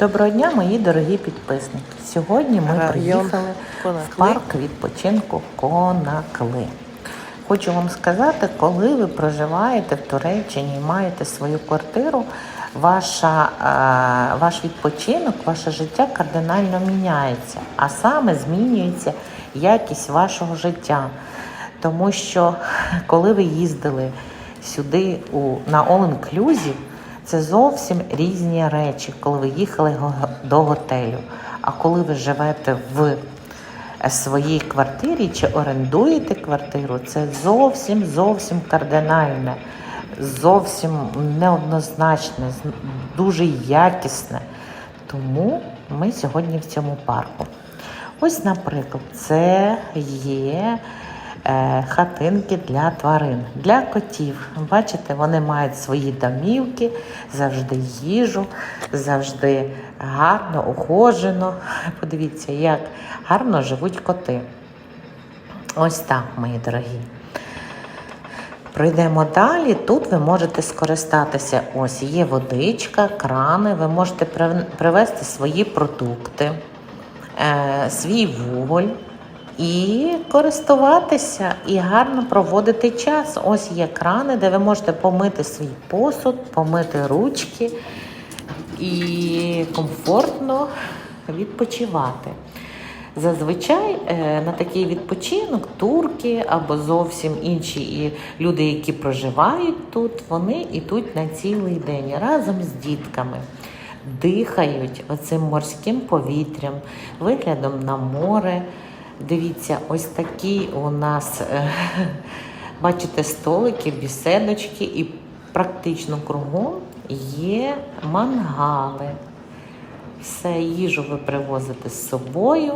Доброго дня, мої дорогі підписники. Сьогодні ми Район приїхали в парк відпочинку Конакли. Хочу вам сказати, коли ви проживаєте в Туреччині і маєте свою квартиру, ваша, е, ваш відпочинок, ваше життя кардинально міняється, а саме змінюється якість вашого життя. Тому що коли ви їздили сюди у, на All Inclusive, це зовсім різні речі, коли ви їхали до готелю. А коли ви живете в е, своїй квартирі чи орендуєте квартиру, це зовсім зовсім кардинальне, зовсім неоднозначне, дуже якісне. Тому ми сьогодні в цьому парку. Ось, наприклад, це є хатинки для тварин, для котів. Бачите, вони мають свої домівки, завжди їжу, завжди гарно, ухожено. Подивіться, як гарно живуть коти. Ось так, мої дорогі. Пройдемо далі. Тут ви можете скористатися. Ось є водичка, крани. Ви можете прив- привезти свої продукти, е, свій вуголь і користуватися і гарно проводити час. Ось є крани, де ви можете помити свій посуд, помити ручки і комфортно відпочивати. Зазвичай е, на такий відпочинок турки або зовсім інші люди, які проживають тут, вони йдуть на цілий день разом з дітками, дихають оцим морським повітрям, виглядом на море. Дивіться, ось такі у нас, е, бачите, столики, бісідочки, і практично кругом є мангали. Все, їжу ви привозите з собою.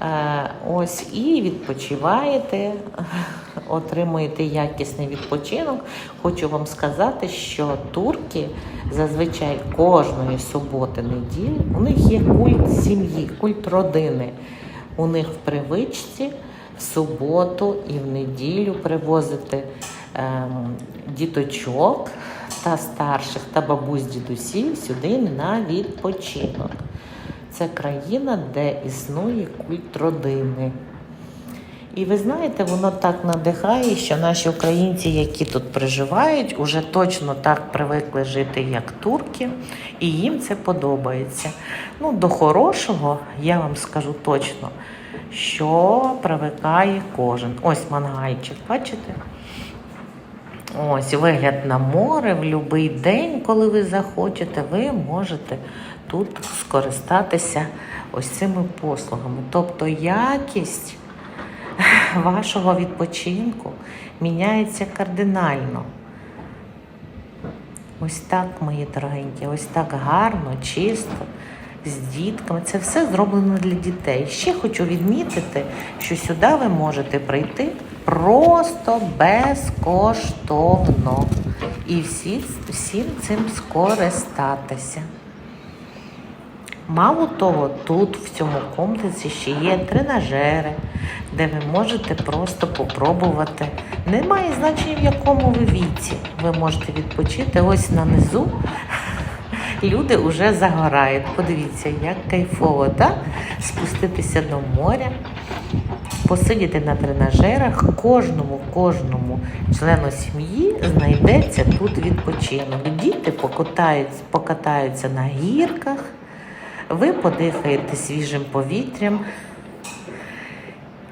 Е, ось і відпочиваєте, отримуєте якісний відпочинок. Хочу вам сказати, що турки зазвичай кожної суботи неділі у них є культ сім'ї, культ родини. У них в привичці в суботу і в неділю привозити ем, діточок та старших та бабусь дідусів сюди на відпочинок. Це країна, де існує культ родини. І ви знаєте, воно так надихає, що наші українці, які тут проживають, уже точно так привикли жити, як турки, і їм це подобається. Ну, до хорошого я вам скажу точно, що привикає кожен. Ось мангальчик, бачите? Ось вигляд на море в будь-який день, коли ви захочете, ви можете тут скористатися ось цими послугами. Тобто якість вашого відпочинку міняється кардинально. Ось так, мої дорогенькі, ось так гарно, чисто, з дітками. Це все зроблено для дітей. Ще хочу відмітити, що сюди ви можете прийти просто безкоштовно і всі, всім цим скористатися. Мало того, тут в цьому комплексі ще є тренажери, де ви можете просто попробувати. Немає значення, в якому ви віці. Ви можете відпочити ось на низу. Люди вже загорають. Подивіться, як кайфово, так? Спуститися до моря, посидіти на тренажерах. Кожному, кожному члену сім'ї знайдеться тут відпочинок. Діти покатаються, покатаються на гірках. Ви подихаєте свіжим повітрям.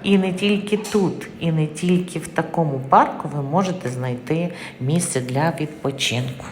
І не тільки тут, і не тільки в такому парку ви можете знайти місце для відпочинку.